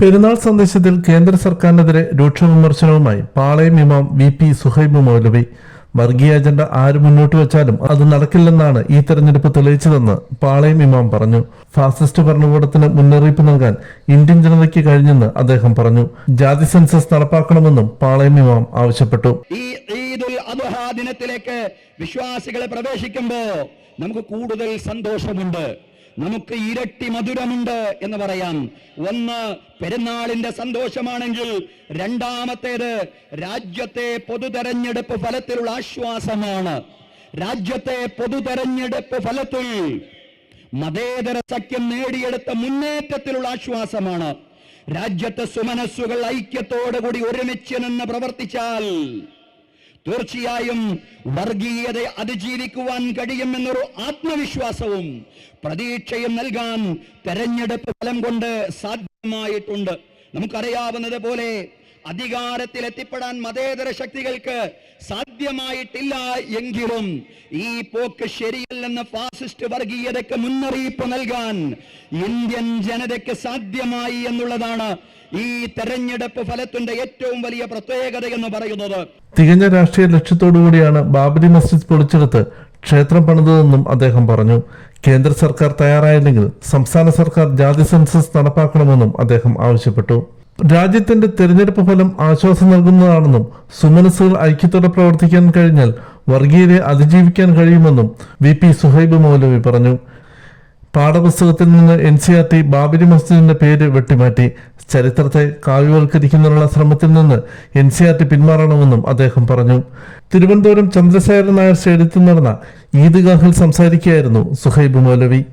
പെരുന്നാൾ സന്ദേശത്തിൽ കേന്ദ്ര സർക്കാരിനെതിരെ രൂക്ഷ വിമർശനവുമായി പാളയം ഇമാം വി പി സുഹൈബ് മൗലവി. വർഗീയ അജണ്ട ആര് മുന്നോട്ട് വെച്ചാലും അത് നടക്കില്ലെന്നാണ് ഈ തെരഞ്ഞെടുപ്പ് തെളിയിച്ചതെന്ന് പാളയം ഇമാം പറഞ്ഞു. ഫാസിസ്റ്റ് ഭരണകൂടത്തിന് മുന്നറിയിപ്പ് നൽകാൻ ഇന്ത്യൻ ജനതയ്ക്ക് കഴിഞ്ഞെന്ന് അദ്ദേഹം പറഞ്ഞു. ജാതി സെൻസസ് നടപ്പാക്കണമെന്നും പാളയം ഇമാം ആവശ്യപ്പെട്ടു. ഈ ഈദുൽ അദ്ഹ ദിനത്തിലേക്ക് വിശ്വാസികളെ പ്രവേശിക്കുമ്പോൾ നമുക്ക് കൂടുതൽ സന്തോഷമുണ്ട്. നമുക്ക് ഇരട്ടി മധുരമുണ്ട് എന്ന് പറയാം. ഒന്ന് പെരുന്നാളിന്റെ സന്തോഷമാണെങ്കിൽ രണ്ടാമത്തേത് രാജ്യത്തെ പൊതുതെരഞ്ഞെടുപ്പ് ഫലത്തിലുള്ള ആശ്വാസമാണ്. രാജ്യത്തെ പൊതുതെരഞ്ഞെടുപ്പ് ഫലത്തിൽ മതേതര സഖ്യം നേടിയെടുത്ത മുന്നേറ്റത്തിലുള്ള ആശ്വാസമാണ്. രാജ്യത്തെ സുമനസ്സുകൾ ഐക്യത്തോടുകൂടി ഒരുമിച്ച് നിന്ന് പ്രവർത്തിച്ചാൽ തീർച്ചയായും വർഗീയതയെ അതിജീവിക്കുവാൻ കഴിയുമെന്നൊരു ആത്മവിശ്വാസവും പ്രതീക്ഷയും നൽകാൻ തെരഞ്ഞെടുപ്പ് ഫലം കൊണ്ട് സാധ്യമായിട്ടുണ്ട്. നമുക്കറിയാവുന്നത് പോലെ അധികാരത്തിൽ എത്തിപ്പെടാൻ മതേതര ശക്തികൾക്ക് സാധ്യമായിട്ടില്ല എങ്കിലും ഈ പോക്ക് ശരിയല്ലെന്ന് ഫാസിസ്റ്റ് വർഗീയതയ്ക്ക് മുന്നറിയിപ്പ് നൽകാൻ ഇന്ത്യൻ ജനതയ്ക്ക് സാധ്യമായി എന്നുള്ളതാണ് ഈ തെരഞ്ഞെടുപ്പ് ഫലത്തിന്റെ ഏറ്റവും വലിയ പ്രത്യേകത എന്ന് പറയുന്നത്. തികഞ്ഞ രാഷ്ട്രീയ ലക്ഷ്യത്തോടുകൂടിയാണ് ബാബരി മസ്ജിദ് പൊളിച്ചെടുത്ത് ക്ഷേത്രം പണിതതെന്നും അദ്ദേഹം പറഞ്ഞു. കേന്ദ്ര സർക്കാർ തയ്യാറായില്ലെങ്കിൽ സംസ്ഥാന സർക്കാർ ജാതി സെൻസസ് നടപ്പാക്കണമെന്നും അദ്ദേഹം ആവശ്യപ്പെട്ടു. രാജ്യത്തിന്റെ തെരഞ്ഞെടുപ്പ് ഫലം ആശ്വാസം നൽകുന്നതാണെന്നും സുമനസുകൾ ഐക്യത്തോടെ പ്രവർത്തിക്കാൻ കഴിഞ്ഞാൽ വർഗീയരെ അതിജീവിക്കാൻ കഴിയുമെന്നും വി പി സുഹൈബ് മൗലവി പറഞ്ഞു. പാഠപുസ്തകത്തിൽ നിന്ന് N C R T Babri മസ്ജിദിന്റെ പേര് വെട്ടിമാറ്റി. ചരിത്രത്തെ കാവ്യവൽക്കരിക്കുന്നതിനുള്ള ശ്രമത്തിൽ നിന്ന് എൻ സി ആർ ടി പിന്മാറണമെന്നും അദ്ദേഹം പറഞ്ഞു. തിരുവനന്തപുരം ചന്ദ്രശേഖരൻ നായർ സ്റ്റേഡിയത്തിൽ നടന്ന ഈദ്ഗാഹിൽ സംസാരിക്കുകയായിരുന്നു സുഹൈബ് മൗലവി.